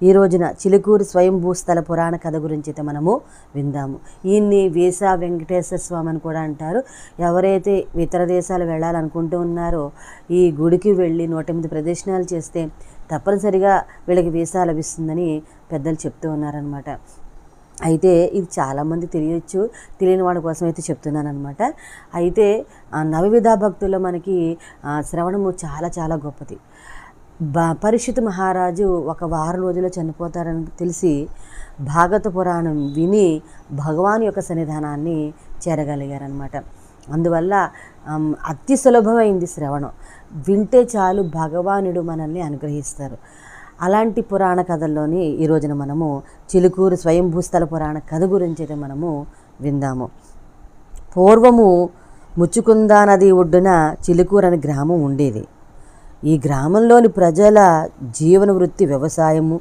ఈ రోజున చిలుకూరు స్వయంభూస్థల పురాణ కథ గురించి అయితే మనము విందాము. ఈయన్ని వీసా వెంకటేశ్వర స్వామి అని కూడా అంటారు. ఎవరైతే ఇతర దేశాలు వెళ్ళాలనుకుంటూ ఉన్నారో ఈ గుడికి వెళ్ళి నూట ఎనిమిది ప్రదర్శనాలు చేస్తే తప్పనిసరిగా వీళ్ళకి వీసా లభిస్తుందని పెద్దలు చెప్తూ ఉన్నారనమాట అయితే ఇది చాలామంది తెలియచ్చు తెలియని వాళ్ళ కోసం అయితే చెప్తున్నాను అనమాట అయితే నవవిధ భక్తుల్లో మనకి శ్రవణము చాలా చాలా గొప్పది. బా పరిషిత్ మహారాజు ఒక వారం రోజుల్లో చనిపోతారని తెలిసి భాగవత పురాణం విని భగవాన్ యొక్క సన్నిధానాన్ని చేరగలిగారనమాట అందువల్ల అతి సులభమైంది శ్రవణం. వింటే చాలు భగవానుడు మనల్ని అనుగ్రహిస్తారు. అలాంటి పురాణ కథల్లోని ఈ రోజున మనము చిలుకూరు స్వయంభూస్థల పురాణ కథ గురించి అయితే మనము విందాము. పూర్వము ముచ్చుకుందా నది ఒడ్డున చిలుకూరు అనే గ్రామం ఉండేది. ఈ గ్రామంలోని ప్రజల జీవన వృత్తి వ్యవసాయము